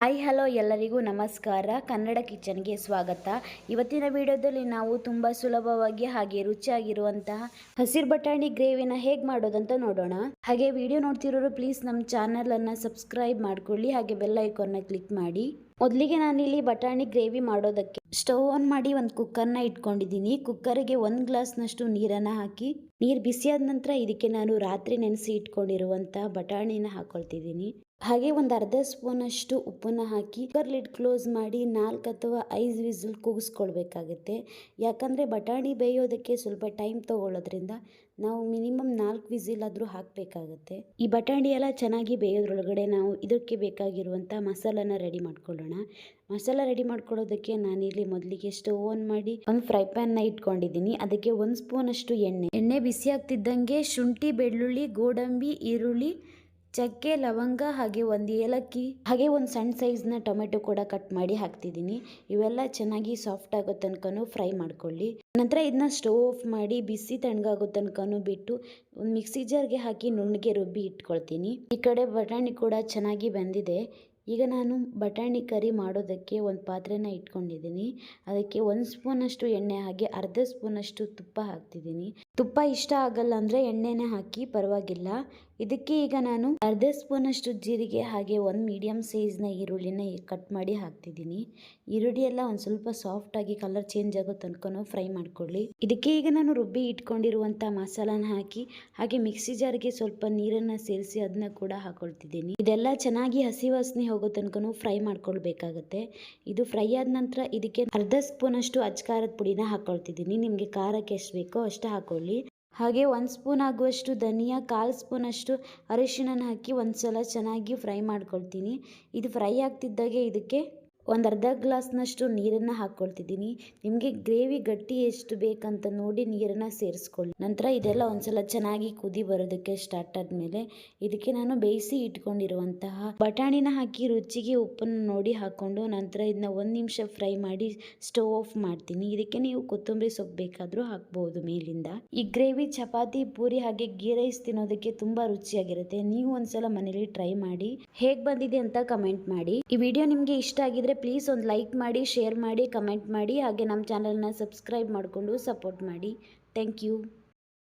Hi hello ಎಲ್ಲರಿಗೂ ನಮಸ್ಕಾರ. ಕನ್ನಡ ಕಿಚನ್ಗೆ ಸ್ವಾಗತ. ಇವತ್ತಿನ ವಿಡಿಯೋದಲ್ಲಿ ನಾವು ತುಂಬ ಸುಲಭವಾಗಿ ಹಾಗೆ ರುಚಿಯಾಗಿರುವಂತಹ ಹಸಿರು ಬಟಾಣಿ ಗ್ರೇವಿನ ಹೇಗೆ ಮಾಡೋದಂತ ನೋಡೋಣ. ಹಾಗೆ ವಿಡಿಯೋ ನೋಡ್ತಿರೋರು ಪ್ಲೀಸ್ ನಮ್ಮ ಚಾನಲನ್ನು ಸಬ್ಸ್ಕ್ರೈಬ್ ಮಾಡ್ಕೊಳ್ಳಿ. ಹಾಗೆ ಬೆಲ್ ಐಕಾನ್ನ ಕ್ಲಿಕ್ ಮಾಡಿ. ಮೊದಲಿಗೆ ನಾನಿಲ್ಲಿ ಬಟಾಣಿ ಗ್ರೇವಿ ಮಾಡೋದಕ್ಕೆ ಸ್ಟವ್ ಆನ್ ಮಾಡಿ ಒಂದು ಕುಕ್ಕರ್ನ ಇಟ್ಕೊಂಡಿದ್ದೀನಿ. ಕುಕ್ಕರಿಗೆ ಒಂದು ಗ್ಲಾಸ್ನಷ್ಟು ನೀರನ್ನು ಹಾಕಿ, ನೀರು ಬಿಸಿಯಾದ ನಂತರ ಇದಕ್ಕೆ ನಾನು ರಾತ್ರಿ ನೆನೆಸಿ ಇಟ್ಕೊಂಡಿರುವಂಥ ಬಟಾಣಿನ ಹಾಕೊಳ್ತಿದ್ದೀನಿ. ಹಾಗೆ ಒಂದು ಅರ್ಧ ಸ್ಪೂನಷ್ಟು ಉಪ್ಪನ್ನು ಉಪ್ಪನ್ನ ಹಾಕಿ, ಕುಕ್ಕರ್ ಲಿಡ್ ಕ್ಲೋಸ್ ಮಾಡಿ ನಾಲ್ಕು ಅಥವಾ ಐದು ವಿಸಿಲ್ ಕೂಗಿಸ್ಕೊಳ್ಬೇಕಾಗುತ್ತೆ. ಯಾಕಂದರೆ ಬಟಾಣಿ ಬೇಯೋದಕ್ಕೆ ಸ್ವಲ್ಪ ಟೈಮ್ ತೊಗೊಳ್ಳೋದ್ರಿಂದ ನಾವು ಮಿನಿಮಮ್ ನಾಲ್ಕು ವಿಸಿಲ್ ಆದರೂ ಹಾಕಬೇಕಾಗತ್ತೆ. ಈ ಬಟಾಣಿ ಎಲ್ಲ ಚೆನ್ನಾಗಿ ಬೇಯೋದ್ರೊಳಗಡೆ ನಾವು ಇದಕ್ಕೆ ಬೇಕಾಗಿರುವಂಥ ಮಸಾಲನ ರೆಡಿ ಮಾಡ್ಕೊಳ್ಳೋಣ. ಮಸಾಲ ರೆಡಿ ಮಾಡ್ಕೊಳ್ಳೋದಕ್ಕೆ ನಾನಿಲ್ಲಿ ಮೊದಲಿಗೆ ಸ್ಟವ್ ಆನ್ ಮಾಡಿ ಒಂದು ಫ್ರೈ ಪ್ಯಾನ್ನ ಇಟ್ಕೊಂಡಿದ್ದೀನಿ. ಅದಕ್ಕೆ ಒಂದು ಸ್ಪೂನ್ ಅಷ್ಟು ಎಣ್ಣೆ. ಎಣ್ಣೆ ಬಿಸಿ ಆಗ್ತಿದ್ದಂಗೆ ಶುಂಠಿ, ಬೆಳ್ಳುಳ್ಳಿ, ಗೋಡಂಬಿ, ಈರುಳ್ಳಿ, ಚಕ್ಕೆ, ಲವಂಗ ಹಾಗೆ ಒಂದು ಏಲಕ್ಕಿ, ಹಾಗೆ ಒಂದು ಸಣ್ಣ ಸೈಜ್ನ ಟೊಮೆಟೊ ಕೂಡ ಕಟ್ ಮಾಡಿ ಹಾಕ್ತಿದ್ದೀನಿ. ಇವೆಲ್ಲ ಚೆನ್ನಾಗಿ ಸಾಫ್ಟ್ ಆಗೋ ತನಕನೂ ಫ್ರೈ ಮಾಡ್ಕೊಳ್ಳಿ. ನಂತರ ಇದನ್ನ ಸ್ಟವ್ ಆಫ್ ಮಾಡಿ ಬಿಸಿ ತಣ್ಣಗಾಗೋ ತನಕನೂ ಬಿಟ್ಟು ಒಂದು ಮಿಕ್ಸಿ ಜಾರ್ಗೆ ಹಾಕಿ ನುಣ್ಣಗೆ ರುಬ್ಬಿ ಇಟ್ಕೊಳ್ತೀನಿ. ಈ ಕಡೆ ಬಟಾಣಿ ಕೂಡ ಚೆನ್ನಾಗಿ ಬೆಂದಿದೆ. ಈಗ ನಾನು ಬಟಾಣಿ ಕರಿ ಮಾಡೋದಕ್ಕೆ ಒಂದು ಪಾತ್ರೆನ ಇಟ್ಕೊಂಡಿದ್ದೀನಿ. ಅದಕ್ಕೆ ಒಂದು ಸ್ಪೂನಷ್ಟು ಎಣ್ಣೆ ಹಾಕಿ, ಅರ್ಧ ಸ್ಪೂನಷ್ಟು ತುಪ್ಪ ಹಾಕ್ತಿದ್ದೀನಿ. ತುಪ್ಪ ಇಷ್ಟ ಆಗಲ್ಲ ಅಂದರೆ ಎಣ್ಣೆನೇ ಹಾಕಿ ಪರವಾಗಿಲ್ಲ. ಇದಕ್ಕೆ ಈಗ ನಾನು ಅರ್ಧ ಸ್ಪೂನಷ್ಟು ಜೀರಿಗೆ ಹಾಗೆ ಒಂದು ಮೀಡಿಯಮ್ ಸೈಜ್ನ ಈರುಳ್ಳಿನ ಕಟ್ ಮಾಡಿ ಹಾಕ್ತಿದ್ದೀನಿ. ಈರುಳ್ಳಿ ಎಲ್ಲ ಒಂದು ಸ್ವಲ್ಪ ಸಾಫ್ಟಾಗಿ ಕಲರ್ ಚೇಂಜ್ ಆಗೋ ತನಕ ಫ್ರೈ ಮಾಡ್ಕೊಳ್ಳಿ. ಇದಕ್ಕೆ ಈಗ ನಾನು ರುಬ್ಬಿ ಇಟ್ಕೊಂಡಿರುವಂಥ ಮಸಾಲಾನ ಹಾಕಿ, ಹಾಗೆ ಮಿಕ್ಸಿ ಜಾರ್ಗೆ ಸ್ವಲ್ಪ ನೀರನ್ನು ಸೇರಿಸಿ ಅದನ್ನ ಕೂಡ ಹಾಕೊಳ್ತಿದ್ದೀನಿ. ಇದೆಲ್ಲ ಚೆನ್ನಾಗಿ ಹಸಿ ವಾಸನೆ ಹೋಗೋ ತನಕನೂ ಫ್ರೈ ಮಾಡ್ಕೊಳ್ಬೇಕಾಗತ್ತೆ. ಇದು ಫ್ರೈ ಆದ ನಂತರ ಇದಕ್ಕೆ ಅರ್ಧ ಸ್ಪೂನಷ್ಟು ಅಚ್ಕಾರದ ಪುಡಿನ ಹಾಕೊಳ್ತಿದ್ದೀನಿ. ನಿಮಗೆ ಖಾರಕ್ಕೆ ಎಷ್ಟು ಬೇಕೋ ಅಷ್ಟು ಹಾಕೊಳ್ಳಿ. ಹಾಗೆ ಒಂದು ಸ್ಪೂನ್ ಆಗುವಷ್ಟು ಧನಿಯಾ, ಕಾಲು ಸ್ಪೂನಷ್ಟು ಅರಿಶಿಣನ ಹಾಕಿ ಒಂದು ಸಲ ಚೆನ್ನಾಗಿ ಫ್ರೈ ಮಾಡ್ಕೊಳ್ತೀನಿ. ಇದು ಫ್ರೈ ಆಗ್ತಿದ್ದಾಗೆ ಇದಕ್ಕೆ ಒಂದು ಅರ್ಧ ಗ್ಲಾಸ್ನಷ್ಟು ನೀರನ್ನು ಹಾಕ್ಕೊಳ್ತಿದ್ದೀನಿ ನಿಮಗೆ ಗ್ರೇವಿ ಗಟ್ಟಿ ಎಷ್ಟು ಬೇಕಂತ ನೋಡಿ ನೀರನ್ನು ಸೇರಿಸ್ಕೊಳ್ಳಿ. ನಂತರ ಇದೆಲ್ಲ ಒಂದ್ಸಲ ಚೆನ್ನಾಗಿ ಕುದಿ ಬರೋದಕ್ಕೆ ಸ್ಟಾರ್ಟ್ ಆದಮೇಲೆ ಇದಕ್ಕೆ ನಾನು ಬೇಯಿಸಿ ಇಟ್ಕೊಂಡಿರುವಂತಹ ಬಟಾಣಿನ ಹಾಕಿ ರುಚಿಗೆ ಉಪ್ಪನ್ನು ನೋಡಿ ಹಾಕ್ಕೊಂಡು ನಂತರ ಇದನ್ನ ಒಂದು ನಿಮಿಷ ಫ್ರೈ ಮಾಡಿ ಸ್ಟವ್ ಆಫ್ ಮಾಡ್ತೀನಿ. ಇದಕ್ಕೆ ನೀವು ಕೊತ್ತಂಬರಿ ಸೊಪ್ಪು ಬೇಕಾದರೂ ಹಾಕ್ಬೋದು ಮೇಲಿಂದ. ಈ ಗ್ರೇವಿ, ಚಪಾತಿ, ಪೂರಿ ಹಾಗೆ ಗೀ ರೈಸ್ ತಿನ್ನೋದಕ್ಕೆ ತುಂಬಾ ರುಚಿಯಾಗಿರುತ್ತೆ. ನೀವು ಒಂದ್ಸಲ ಮನೇಲಿ ಟ್ರೈ ಮಾಡಿ. ಹೇಗೆ ಬಂದಿದೆ ಅಂತ ಕಮೆಂಟ್ ಮಾಡಿ. ಈ ವಿಡಿಯೋ ನಿಮಗೆ ಇಷ್ಟ ಆಗಿದ್ರೆ ಪ್ಲೀಸ್ ಒಂದು ಲೈಕ್ ಮಾಡಿ ಶೇರ್ ಮಾಡಿ ಕಮೆಂಟ್ ಮಾಡಿ, ಹಾಗೆ ನಮ್ಮ ಚಾನಲ್ನ ಸಬ್ಸ್ಕ್ರೈಬ್ ಮಾಡಿಕೊಂಡು ಸಪೋರ್ಟ್ ಮಾಡಿ. Thank you